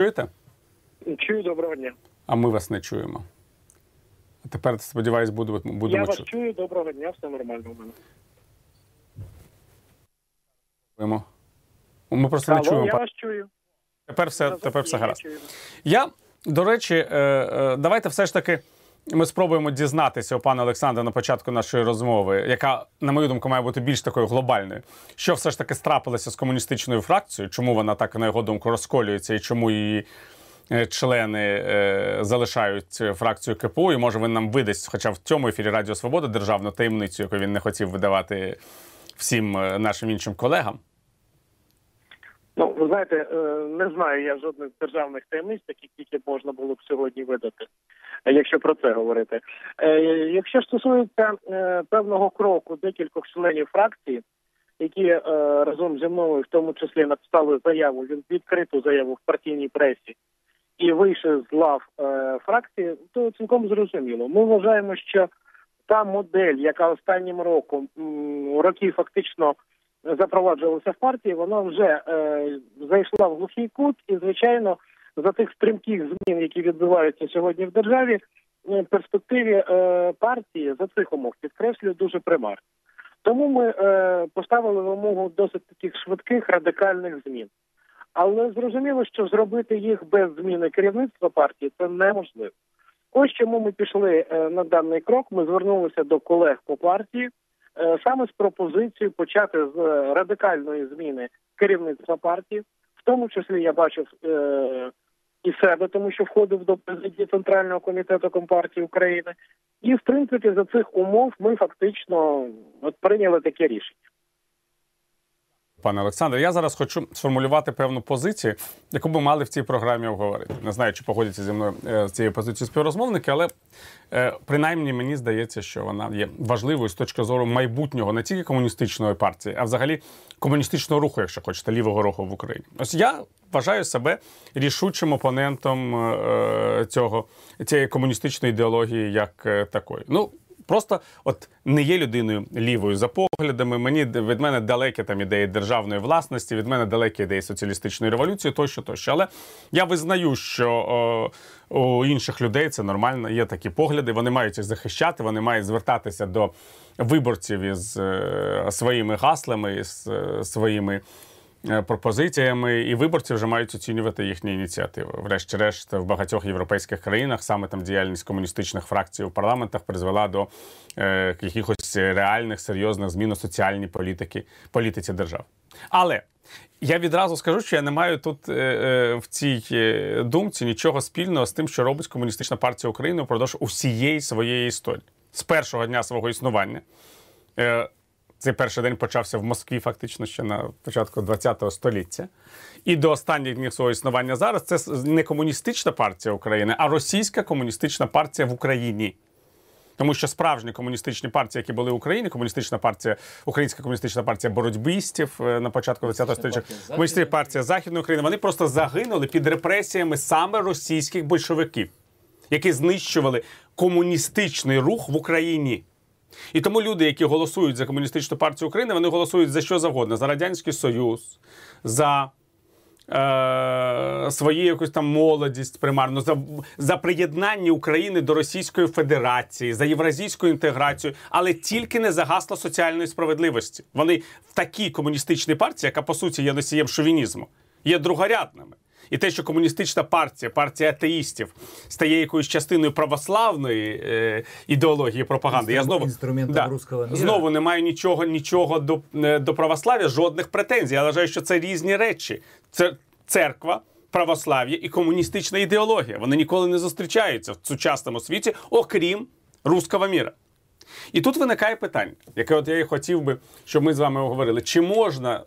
Чуєте? Чую, доброго дня. А ми вас не чуємо. А тепер, сподіваюсь, будемо, чути. Я вас чути. чую, доброго дня, все нормально у мене. Ми просто не Алло, чуємо. я вас чую. Тепер все, тепер все гаразд. Я, до речі, е, е, давайте все ж таки ми спробуємо дізнатися у пана Олександра на початку нашої розмови, яка, на мою думку, має бути більш такою глобальною. Що все ж таки страпилося з комуністичною фракцією? Чому вона так, на його думку, розколюється і чому її е, члени е, залишають фракцію КПУ? І може він нам видасть, хоча в цьому ефірі Радіо Свобода державну таємницю, яку він не хотів видавати всім е, нашим іншим колегам. Ну, ви знаєте, е, не знаю я жодних державних таємниць, таких які можна було б сьогодні видати, якщо про це говорити. Е, Якщо стосується е, певного кроку декількох членів фракції, які разом зі мною в тому числі написали заяву, він відкриту заяву в партійній пресі і вийшов з лав фракції, то цілком зрозуміло. Ми вважаємо, що та модель, яка останнім роком роки фактично запроваджувалася в партії, вона вже е, зайшла в глухий кут, і звичайно, за тих стрімких змін, які відбуваються сьогодні в державі, е, перспективі е, партії за цих умов підкреслюю дуже примарні. Тому ми е, поставили вимогу досить таких швидких радикальних змін. Але зрозуміло, що зробити їх без зміни керівництва партії це неможливо. Ось чому ми пішли е, на даний крок. Ми звернулися до колег по партії саме з пропозицією почати з е, радикальної зміни керівництва партії. В тому числі я бачив е, і себе, тому що входив до президії Центрального комітету Компартії України. І в принципі за цих умов ми фактично от прийняли таке рішення. Пане Олександре, я зараз хочу сформулювати певну позицію, яку би мали в цій програмі обговорити. Не знаю, чи погодяться зі мною е, з цією позицією співрозмовники, але е, принаймні мені здається, що вона є важливою з точки зору майбутнього не тільки комуністичної партії, а взагалі комуністичного руху, якщо хочете, лівого руху в Україні. Ось я вважаю себе рішучим опонентом е, цього цієї комуністичної ідеології як такої. Ну Просто от не є людиною лівою за поглядами. Мені від мене далекі там ідеї державної власності, від мене далекі ідеї соціалістичної революції, тощо, тощо. Але я визнаю, що о, у інших людей це нормально. Є такі погляди. Вони мають їх захищати, вони мають звертатися до виборців із е, своїми гаслами, із е, своїми. Е, Пропозиціями і виборці вже мають оцінювати їхні ініціативи. Врешті-решт, в багатьох європейських країнах саме там діяльність комуністичних фракцій у парламентах призвела до е, якихось реальних серйозних змін у соціальній політики, політиці держав. Але я відразу скажу, що я не маю тут е, е, в цій е, думці нічого спільного з тим, що робить комуністична партія України впродовж усієї своєї історії з першого дня свого існування. Е, цей перший день почався в Москві, фактично ще на початку ХХ століття. І до останніх днів свого існування зараз це не комуністична партія України, а російська комуністична партія в Україні. Тому що справжні комуністичні партії, які були в Україні, комуністична партія, Українська комуністична партія боротьбістів е, на початку ХХ століття, комуністична партія Західної України, вони просто загинули під репресіями саме російських большевиків, які знищували комуністичний рух в Україні. І тому люди, які голосують за комуністичну партію України, вони голосують за що завгодно: за Радянський Союз, за е, свою якусь там молодість примарно, за, за приєднання України до Російської Федерації, за євразійську інтеграцію, але тільки не за гасло соціальної справедливості. Вони в такій комуністичній партії, яка по суті є носієм шовінізму, є другорядними. І те, що комуністична партія, партія атеїстів, стає якоюсь частиною православної е, ідеології пропаганди. Я знову русского мира. знову не маю нічого, нічого до, е, до православ'я, жодних претензій. Я вважаю, що це різні речі. Це церква, православ'я і комуністична ідеологія. Вони ніколи не зустрічаються в сучасному світі, окрім руского міра. І тут виникає питання, яке от я і хотів би, щоб ми з вами обговорили: чи можна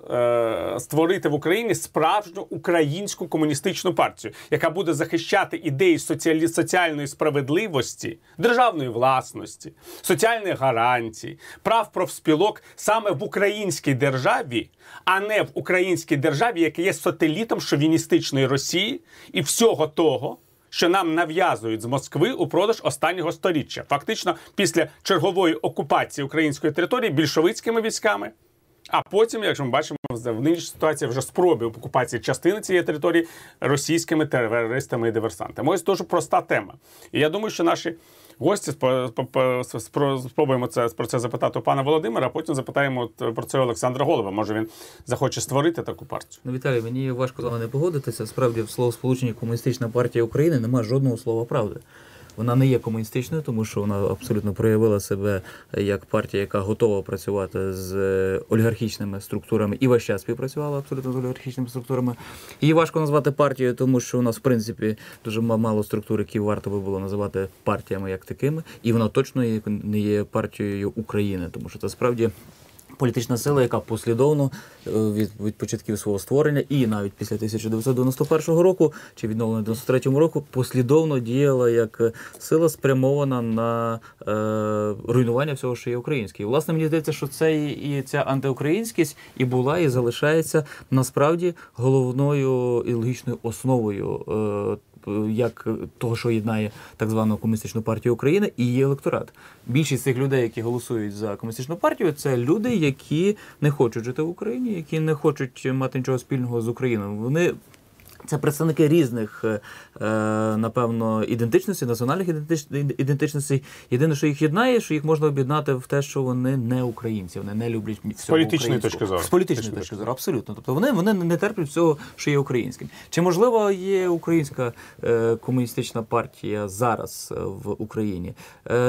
е, створити в Україні справжню українську комуністичну партію, яка буде захищати ідеї соціалі... соціальної справедливості, державної власності, соціальних гарантій, прав профспілок саме в українській державі, а не в українській державі, яка є сателітом шовіністичної Росії і всього того що нам нав'язують з Москви у продаж останнього сторіччя, фактично після чергової окупації української території більшовицькими військами А потім, як ми бачимо, в нинішній ситуації вже спроби окупації частини цієї території російськими терористами і диверсантами. Ось дуже проста тема. І я думаю, що наші гості спробуємо це про це запитати у пана Володимира, а потім запитаємо про це Олександра Голова. Може він захоче створити таку партію. Ну, Віталій, мені важко з вами не погодитися. Справді, в словосполученні Комуністична партія України немає жодного слова правди. Вона не є комуністичною, тому що вона абсолютно проявила себе як партія, яка готова працювати з е, олігархічними структурами і весь час співпрацювала абсолютно з олігархічними структурами. Її важко назвати партією, тому що у нас, в принципі, дуже ма- мало структур, які варто би було називати партіями як такими, і вона точно не є партією України, тому що це справді політична сила, яка послідовно е, від, від початків свого створення і навіть після 1991 року чи відновлення 93 року послідовно діяла як е, сила спрямована на е, руйнування всього, що є українське. І, власне, мені здається, що це і, і ця антиукраїнськість і була, і залишається насправді головною і логічною основою. Е, як того, що єднає так звану комуністичну партію України і її електорат. Більшість цих людей, які голосують за комуністичну партію, це люди, які не хочуть жити в Україні, які не хочуть мати нічого спільного з Україною. Вони це представники різних, е, е, напевно, ідентичностей, національних ідентич- ідентичностей. Єдине, що їх єднає, що їх можна об'єднати в те, що вони не українці, вони не люблять всього політичної точки зору. З політичної Точки зору, абсолютно. Тобто вони, вони не терплять всього, що є українським. Чи можливо є українська е, комуністична партія зараз в Україні?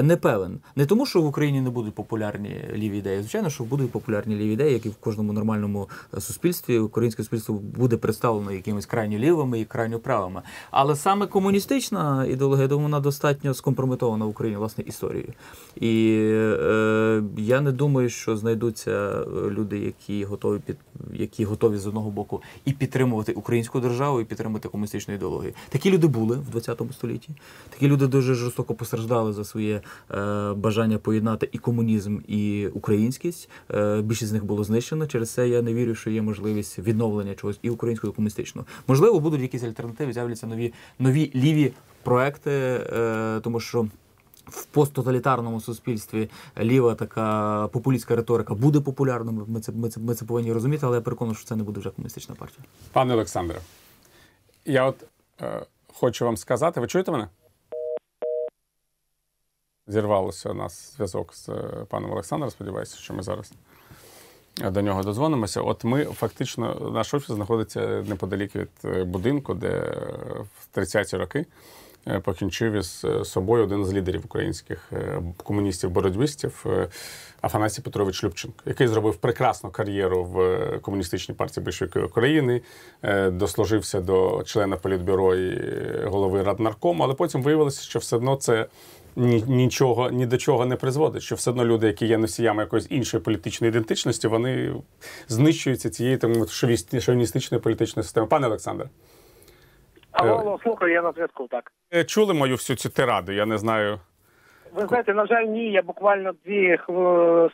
Не певен. Не тому, що в Україні не будуть популярні ліві ідеї. Звичайно, що будуть популярні ліві ідеї, як і в кожному нормальному суспільстві. Українське суспільство буде представлено якимись крайні крайньо лівими і крайньо правими. Але саме комуністична ідеологія, я думаю, вона достатньо скомпрометована в Україні власне історією. І е, я не думаю, що знайдуться е, люди, які готові під які готові з одного боку і підтримувати українську державу, і підтримувати комуністичну ідеологію. Такі люди були в 20 столітті. Такі люди дуже жорстоко постраждали за своє е, бажання поєднати і комунізм, і українськість. Е, більшість з них було знищено. Через це я не вірю, що є можливість відновлення чогось і українського, і комуністичного. Можливо, будуть якісь альтернативи, з'являться нові нові ліві проекти, е, тому що. В посттоталітарному суспільстві ліва така популістська риторика буде популярною. Ми це, ми це, ми це повинні розуміти, але я переконаний, що це не буде вже комуністична партія. Пане Олександре, я от е, хочу вам сказати, ви чуєте мене? Зірвалося у нас зв'язок з е, паном Олександром. Сподіваюся, що ми зараз до нього дозвонимося. От ми фактично, наш офіс знаходиться неподалік від е, будинку, де е, в 30-ті роки е, покінчив із собою один з лідерів українських комуністів-боротьбистів е, Афанасій Петрович Любченко, який зробив прекрасну кар'єру в комуністичній партії Большевиків України, дослужився до члена політбюро і голови Раднаркому, але потім виявилося, що все одно це. Ні- Нічого ні до чого не призводить, що все одно люди, які є носіями якоїсь іншої політичної ідентичності, вони знищуються цією там шовіністичною політичною системою. Пане Олександре, Алло, Е. алло, слухаю, я на зв'язку. Так е, чули мою всю цю тираду? Я не знаю. Ви знаєте, на жаль, ні. Я буквально дві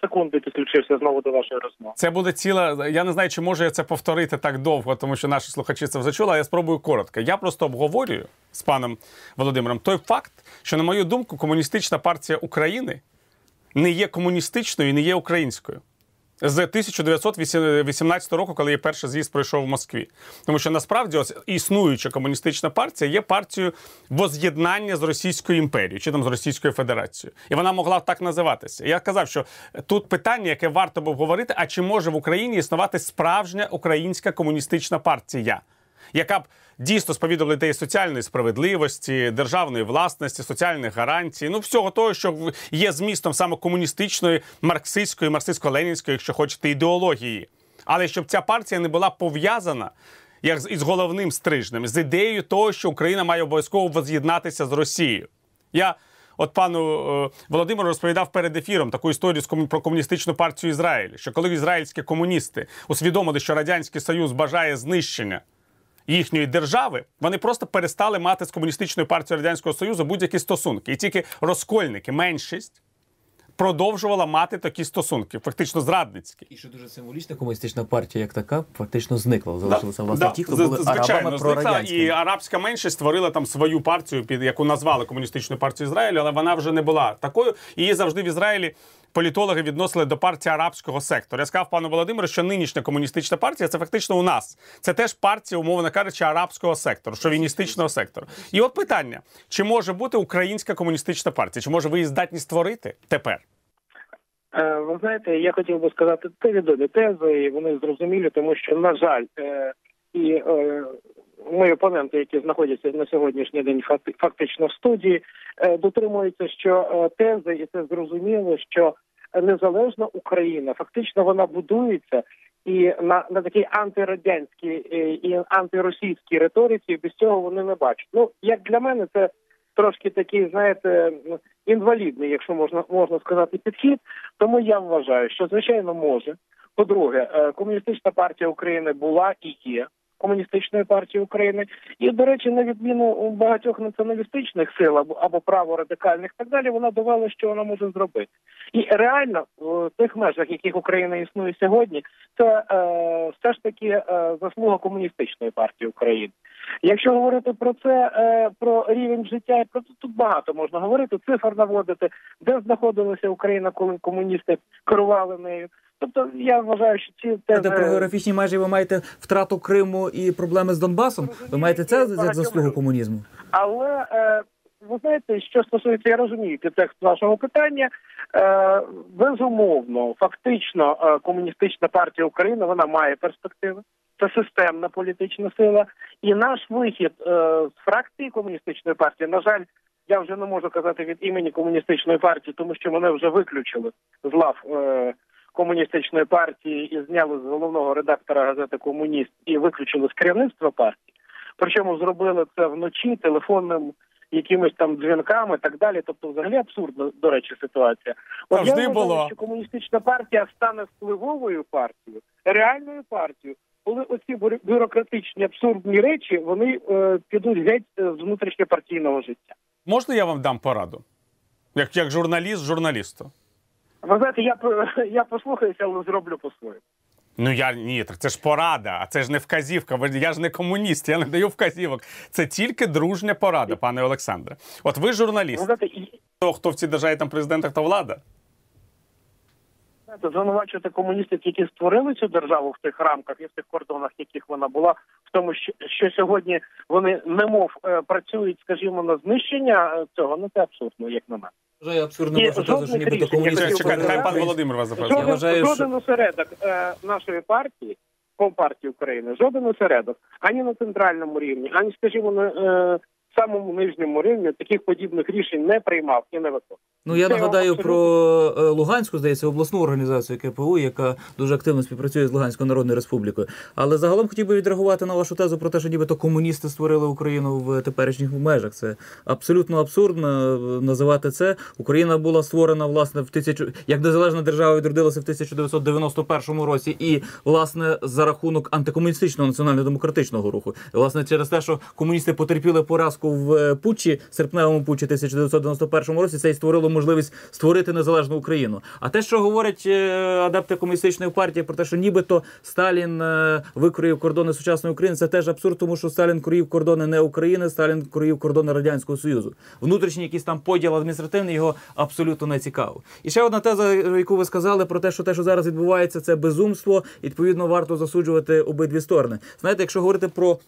секунди підключився знову до вашої розмови. Це буде ціла. Я не знаю, чи можу я це повторити так довго, тому що наші слухачі це вже чули, але я спробую коротко. Я просто обговорюю з паном Володимиром той факт, що, на мою думку, комуністична партія України не є комуністичною і не є українською. З 1918 року, коли я перший з'їзд пройшов в Москві. Тому що насправді ось існуюча комуністична партія є партією воз'єднання з Російською імперією чи там з Російською Федерацією. І вона могла так називатися. Я казав, що тут питання, яке варто б обговорити, а чи може в Україні існувати справжня українська комуністична партія? Яка б дійсно сповідувала ідеї соціальної справедливості, державної власності, соціальних гарантій, ну всього того, що є змістом саме комуністичної, марксистської, марксистсько-ленінської, якщо хочете, ідеології. Але щоб ця партія не була пов'язана як із головним стрижнем, з ідеєю того, що Україна має обов'язково воз'єднатися з Росією. Я от пану е, Володимиру розповідав перед ефіром таку історію з кому- про комуністичну партію Ізраїлю, що коли ізраїльські комуністи усвідомили, що Радянський Союз бажає знищення їхньої держави, вони просто перестали мати з комуністичною партією Радянського Союзу будь-які стосунки. І тільки розкольники, меншість, продовжувала мати такі стосунки, фактично зрадницькі. І що дуже символічна комуністична партія, як така, фактично зникла. Залишилися власне Да, ті, хто були звичайно, арабами зникла, і арабська меншість створила там свою партію, під яку назвали комуністичною партією Ізраїлю, але вона вже не була такою. І її завжди в Ізраїлі політологи відносили до партії арабського сектору. Я сказав пану Володимиру, що нинішня комуністична партія це фактично у нас. Це теж партія, умовно кажучи, арабського сектору, шовіністичного сектору. І от питання: чи може бути українська комуністична партія? Чи може ви її здатні створити тепер? Е, Ви знаєте, я хотів би сказати, це відомі тези, і вони зрозумілі, тому що, на жаль, е, і е, мої опоненти, які знаходяться на сьогоднішній день факти- фактично в студії, е, дотримуються, що е, тези, і це зрозуміло, що незалежна Україна фактично вона будується. І на, на такій антирадянській е, і антиросійській риториці без цього вони не бачать. Ну як для мене, це трошки такий, знаєте, інвалідний, якщо можна можна сказати, підхід. Тому я вважаю, що звичайно може. По-друге, комуністична партія України була і є комуністичною партією України, і до речі, на відміну у багатьох націоналістичних сил або або праворадикальних, так далі, вона довела, що вона може зробити. І реально в тих межах, яких Україна існує сьогодні, це е, все ж таки е, заслуга комуністичної партії України. Якщо говорити про це, е, про рівень життя, про це тут багато можна говорити, цифр наводити, де знаходилася Україна, коли комуністи керували нею. Тобто я вважаю, що ці Це тези... про географічні межі ви маєте втрату Криму і проблеми з Донбасом. Ви маєте це як заслугу комунізму? Але е, ви знаєте, що стосується, я розумію підтекст вашого питання. Е, безумовно, фактично, е, комуністична партія України вона має перспективи. Це системна політична сила. І наш вихід е, з фракції комуністичної партії, на жаль, я вже не можу казати від імені комуністичної партії, тому що мене вже виключили з лав е, комуністичної партії і зняли з головного редактора газети Комуніст і виключили з керівництва партії. Причому зробили це вночі телефонним якимись там дзвінками так далі. Тобто, взагалі абсурдна, до речі, ситуація. Завжди я було. що комуністична партія стане впливовою партією, реальною партією, коли оці бюро- бюрократичні абсурдні речі вони е, підуть геть е, з внутрішньопартійного життя. Можна я вам дам пораду? Як, як журналіст журналісту? Ви знаєте, я я послухаюся, але зроблю по-своєму. Ну я ні, так це ж порада, а це ж не вказівка. Я ж не комуніст, я не даю вказівок. Це тільки дружня порада, пане Олександре. От ви Ви знаєте, і- Хто, хто в цій державі там президент, хто влада? знаєте, звинувачувати комуністів, які створили цю державу в тих рамках і в тих кордонах, яких вона була, в тому, що, що сьогодні вони немов е, працюють, скажімо, на знищення е, цього, ну це абсурдно, як на мене. Вважаю абсурдно вашу тезу, що нібито комуністи. Чекайте, хай пан Володимир вас запитає. Жоден, вважаю, що- жоден осередок е, нашої партії, Компартії України, жоден осередок ані на центральному рівні, ані, скажімо, на е, самому нижньому рівні таких подібних рішень не приймав і не виконував. Ну я нагадаю про е, Луганську, здається, обласну організацію КПУ, яка дуже активно співпрацює з Луганською Народною Республікою. Але загалом хотів би відреагувати на вашу тезу про те, що нібито комуністи створили Україну в теперішніх межах. Це абсолютно абсурдно е, називати це. Україна була створена власне в тисячу як незалежна держава відродилася в 1991 році, і власне за рахунок антикомуністичного національно-демократичного руху. І, власне, через те, що комуністи потерпіли поразку в е, путчі, серпневому путчі 1991 році, це і створило можливість створити незалежну Україну. А те, що говорять е, адепти комуністичної партії про те, що нібито Сталін е, викроїв кордони сучасної України, це теж абсурд, тому що Сталін кроїв кордони не України, Сталін кроїв кордони радянського союзу. Внутрішній якийсь там поділ адміністративний його абсолютно не цікавив. І ще одна теза, яку ви сказали про те, що те, що зараз відбувається, це безумство. І, відповідно, варто засуджувати обидві сторони. Знаєте, якщо говорити про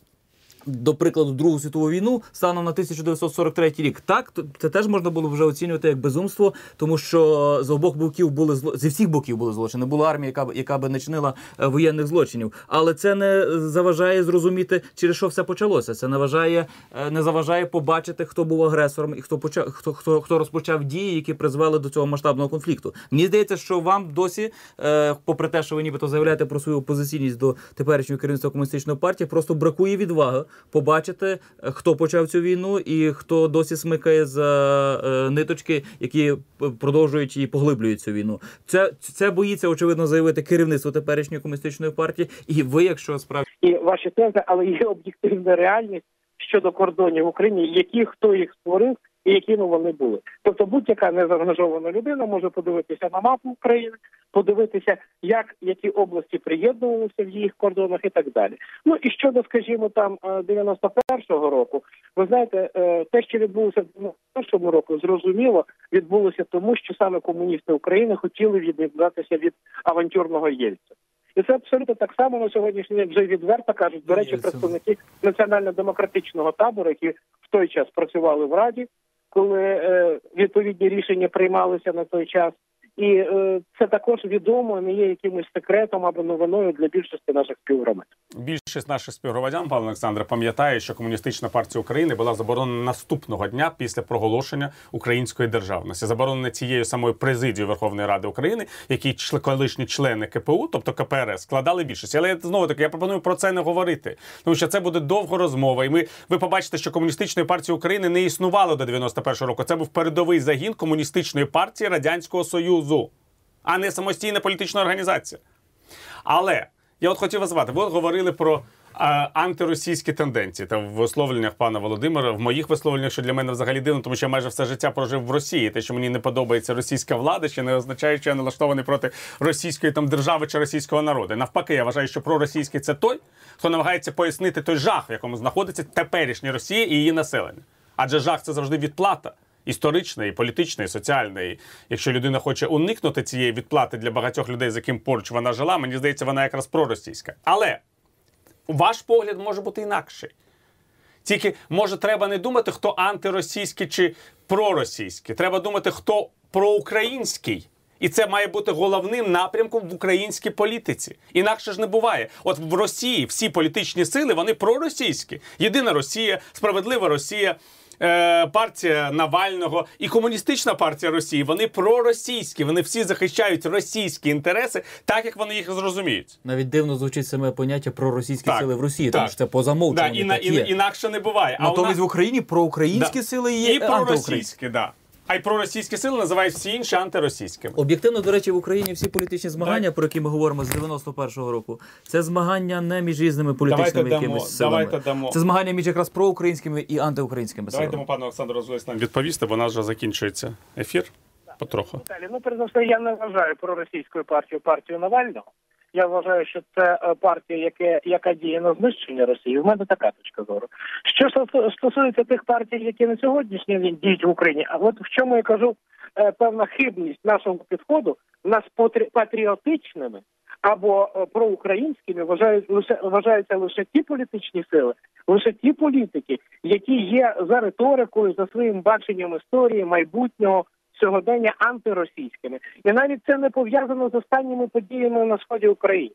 до прикладу, Другу світову війну станом на 1943 рік. Так, це теж можна було вже оцінювати як безумство, тому що з обох боків були зло зі всіх боків були злочини. Була армія, яка б яка би не чинила е, воєнних злочинів. Але це не заважає зрозуміти, через що все почалося. Це не вважає, е, не заважає побачити, хто був агресором і хто почав, хто, хто, хто розпочав дії, які призвели до цього масштабного конфлікту. Мені здається, що вам досі, е, попри те, що ви нібито заявляєте про свою опозиційність до теперішнього керівництва комуністичної партії, просто бракує відваги побачити, е, хто почав цю війну і хто досі смикає за е, ниточки, які продовжують і поглиблюють цю війну. Це, це боїться очевидно заявити керівництво теперішньої комуністичної партії. І ви, якщо справді І ваші тези, але є об'єктивна реальність щодо кордонів України, які хто їх створив і якими вони були. Тобто будь-яка незаангажована людина може подивитися на мапу України, подивитися, як які області приєднувалися в їх кордонах і так далі. Ну і щодо, скажімо, там е, 91-го року, ви знаєте, е, те, що відбулося в 91-му року, зрозуміло, відбулося тому, що саме комуністи України хотіли відмовлятися від авантюрного Єльця. І це абсолютно так само на сьогоднішній день вже відверто кажуть. До речі, представники національно-демократичного табору, які в той час працювали в Раді, коли е, відповідні рішення приймалися на той час. І е, це також відомо, не є якимось секретом або новиною для більшості наших співгромадян. Більшість наших співгромадян, пане Олександре, пам'ятає, що комуністична партія України була заборонена наступного дня після проголошення української державності, заборонена цією самою президією Верховної Ради України, які колишні члени КПУ, тобто КПРС, складали більшість. Але знову таки я пропоную про це не говорити, тому що це буде довго розмова. І ми ви побачите, що комуністичної партії України не існувало до 91-го року. Це був передовий загін комуністичної партії Радянського Союзу, а не самостійна політична організація. Але я от хотів вас звати. Ви говорили про антиросійські тенденції та в висловленнях пана Володимира, в моїх висловленнях, що для мене взагалі дивно, тому що я майже все життя прожив в Росії. Те, що мені не подобається російська влада, ще не означає, що я налаштований проти російської там держави чи російського народу. Навпаки, я вважаю, що проросійський це той, хто намагається пояснити той жах, в якому знаходиться теперішня Росія і її населення. Адже жах це завжди відплата. Історична, і політична, і соціальна. І якщо людина хоче уникнути цієї відплати для багатьох людей, з яким поруч вона жила, мені здається, вона якраз проросійська. Але ваш погляд може бути інакший. Тільки може треба не думати, хто антиросійський чи проросійський. Треба думати, хто проукраїнський. І це має бути головним напрямком в українській політиці. Інакше ж не буває. От в Росії всі політичні сили вони проросійські. Єдина Росія, справедлива Росія. Е, Партія Навального і комуністична партія Росії вони проросійські. Вони всі захищають російські інтереси, так як вони їх зрозуміють. Навіть дивно звучить саме поняття про російські Так, сили в Росії, так. тому що це по замовчуванню. Да, і, на- так і, є. інакше не буває. А у Натомість нас- в Україні проукраїнські Да. сили є і антиукраїнські. проросійські, да. А й проросійські сили називають всі інші антиросійськими. Об'єктивно, до речі, в Україні всі політичні змагання, про які ми говоримо з 91-го року, це змагання не між різними політичними Давайте дамо, силами. давайте дамо. Це змагання між якраз проукраїнськими і антиукраїнськими Давайте силами. пану Олександру дозволить нам відповісти, бо у нас вже закінчується ефір. Потроху. Далі, ну перш за все, я не вважаю проросійською партією партію Навального. Я вважаю, що це е, партія, яке, яка діє на знищення Росії. У мене така точка зору. Що стосу- стосується тих партій, які на сьогоднішній день діють в Україні, а от в чому я кажу е, певна хибність нашого підходу, нас патріотичними або е, проукраїнськими вважають лише вважаються лише ті політичні сили, лише ті політики, які є за риторикою, за своїм баченням історії, майбутнього сьогодення антиросійськими, і навіть це не пов'язано з останніми подіями на сході України.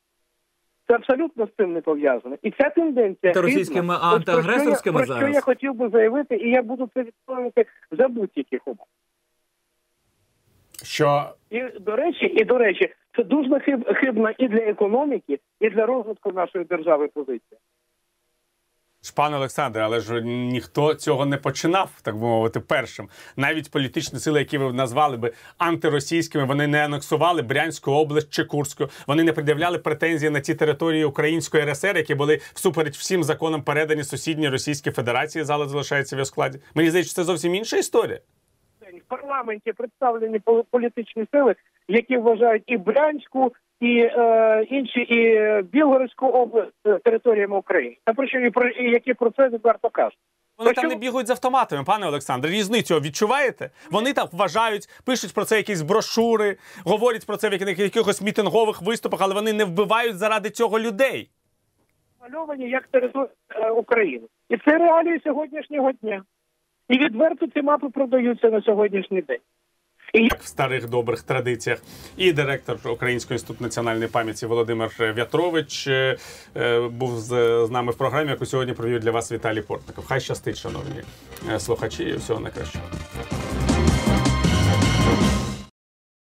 Це абсолютно з цим не пов'язано. І ця тенденція Антиросійськими, хибна. а Ось про що я- антиагресорськими про що я хотів би заявити, і я буду це відстоювати за будь-яких умов. Що І до речі, і до речі, це дуже хиб, хибна і для економіки, і для розвитку нашої держави позиція. Ж, пане Олександре, але ж ніхто цього не починав, так би мовити, першим. Навіть політичні сили, які ви назвали би антиросійськими, вони не анексували Брянську область чи Курську. Вони не пред'являли претензії на ті території Української РСР, які були всупереч всім законам передані сусідній Російській Федерації. Зала залишається в його складі. Мені здається, це зовсім інша історія. В парламенті представлені пол- політичні сили, які вважають і Брянську, і е, інші, і е, Білгородську область е, територіями України. Та про що і про і які про це відверто кажуть. Вони Та там не бігають з автоматами, пане Олександре. Різницю відчуваєте? Вони так вважають, пишуть про це якісь брошури, говорять про це в яких- якихось мітингових виступах, але вони не вбивають заради цього людей. Мальовані як територія е, України. І це реалії сьогоднішнього дня. І відверто ці мапи продаються на сьогоднішній день. І в старих добрих традиціях. І директор Українського інституту національної пам'яті Володимир В'ятрович е, е, був з, з нами в програмі, яку сьогодні провів для вас Віталій Портников. Хай щастить, шановні е, слухачі, і всього найкращого.